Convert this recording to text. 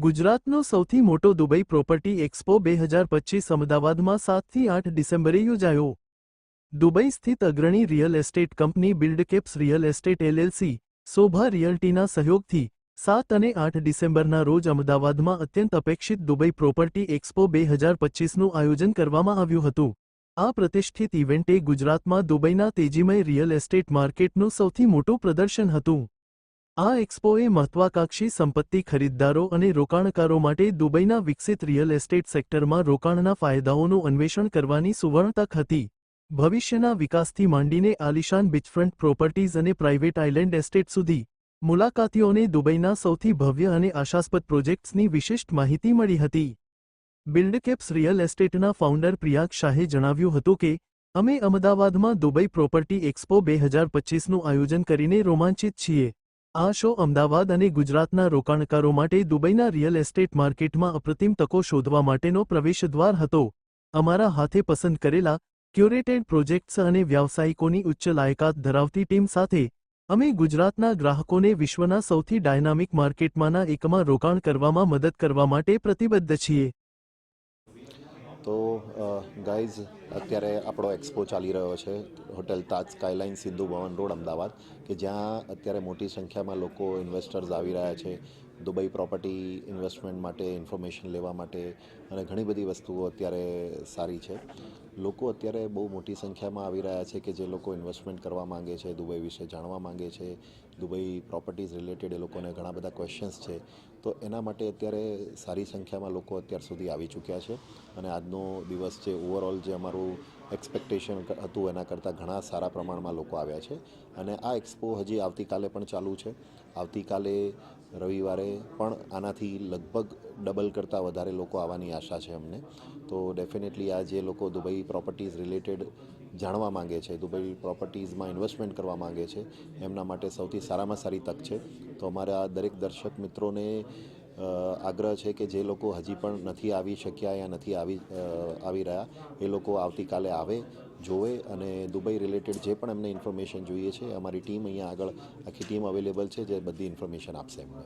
ગુજરાતનો સૌથી મોટો દુબઈ પ્રોપર્ટી એક્સપો બે હજાર પચીસ અમદાવાદમાં સાતથી આઠ ડિસેમ્બરે યોજાયો. દુબઈ સ્થિત અગ્રણી real estate company Buildcaps real estate LLC, Shobha રિયલ્ટીના સહયોગથી સાત અને આઠ ડિસેમ્બરના રોજ અમદાવાદમાં અત્યંત અપેક્ષિત દુબઈ પ્રોપર્ટી એક્સપો બે હજાર પચીસનું આયોજન કરવામાં આવ્યું હતું. આ પ્રતિષ્ઠિત ઇવેન્ટે ગુજરાતમાં દુબઈના તેજીમય રિયલ એસ્ટેટ માર્કેટનું સૌથી મોટું પ્રદર્શન હતું. આ એક્સપોએ મહત્વાકાંક્ષી સંપત્તિ ખરીદદારો અને રોકાણકારો માટે દુબઈના વિકસિત રિયલ એસ્ટેટ સેક્ટરમાં રોકાણના ફાયદાઓનું અન્વેષણ કરવાની સુવર્ણ તક હતી. ભવિષ્યના વિકાસથી માંડીને આલિશાન બીચફ્રન્ટ પ્રોપર્ટીઝ અને પ્રાઇવેટ આઇલેન્ડ એસ્ટેટ સુધી, મુલાકાતીઓને દુબઈના સૌથી ભવ્ય અને આશાસ્પદ પ્રોજેક્ટ્સની વિશિષ્ટ માહિતી મળી હતી. બિલ્ડકેપ્સ રિયલ એસ્ટેટના ફાઉન્ડર પ્રિયાક શાહે જણાવ્યું હતું કે, અમે અમદાવાદમાં દુબઈ પ્રોપર્ટી એક્સપો બે હજાર પચીસનું આયોજન કરીને રોમાંચિત છીએ. આ શો અમદાવાદ અને ગુજરાતના રોકાણકારો માટે દુબઈના રિયલ એસ્ટેટ માર્કેટમાં અપ્રતિમ તકો શોધવા માટેનો પ્રવેશદ્વાર હતો. અમારા હાથે પસંદ કરેલા ક્યુરેટેડ પ્રોજેક્ટ્સ અને વ્યાવસાયિકોની ઉચ્ચ લાયકાત ધરાવતી ટીમ સાથે અમે ગુજરાતના ગ્રાહકોને વિશ્વના સૌથી ડાયનામિક માર્કેટમાંના એકમાં રોકાણ કરવામાં મદદ કરવા માટે પ્રતિબદ્ધ છીએ. તો ગાઈઝ અત્યારે આપણો એક્સપો ચાલી રહ્યો છે hotel Taj skyline Sindhu Bhavan road Ahmedabad, કે જ્યાં અત્યારે મોટી સંખ્યામાં લોકો ઇન્વેસ્ટર્સ આવી રહ્યા છે દુબઈ પ્રોપર્ટી ઇન્વેસ્ટમેન્ટ માટે ઇન્ફોર્મેશન લેવા માટે, અને ઘણી બધી વસ્તુઓ અત્યારે સારી છે. લોકો અત્યારે બહુ મોટી સંખ્યામાં આવી રહ્યા છે કે જે લોકો ઇન્વેસ્ટમેન્ટ કરવા માંગે છે, દુબઈ વિશે જાણવા માંગે છે, દુબઈ પ્રોપર્ટીઝ રિલેટેડ એ લોકોને ઘણા બધા ક્વેશ્ચન્સ છે. તો એના માટે અત્યારે સારી સંખ્યામાં લોકો અત્યાર સુધી આવી ચૂક્યા છે. અને આજનો દિવસ છે ઓવરઓલ જે અમારું એક્સપેક્ટેશન હતું એના કરતાં ઘણા સારા પ્રમાણમાં લોકો આવ્યા છે. અને આ એક્સપો હજી આવતીકાલે પણ ચાલુ છે. આવતીકાલે રવિવારે પણ આનાથી લગભગ ડબલ કરતાં વધારે લોકો આવવાની આશા છે અમને. તો ડેફિનેટલી આ જે લોકો દુબઈ પ્રોપર્ટીઝ રિલેટેડ જાણવા માંગે છે, દુબઈ પ્રોપર્ટીઝમાં ઇન્વેસ્ટમેન્ટ કરવા માંગે છે, એમના માટે સૌથી સારામાં સારી તક છે. તો અમારા દરેક દર્શક મિત્રોને આગ્રહ છે કે જે લોકો હજી પણ નથી આવી શક્યા યા નથી આવી આવી રહ્યા, એ લોકો આવતીકાલે આવે, જોવે અને દુબઈ રિલેટેડ જે પણ એમને ઇન્ફોર્મેશન જોઈએ છે, અમારી ટીમ અહીંયા આગળ આખી ટીમ અવેલેબલ છે, જે બધી ઇન્ફોર્મેશન આપશે એમને.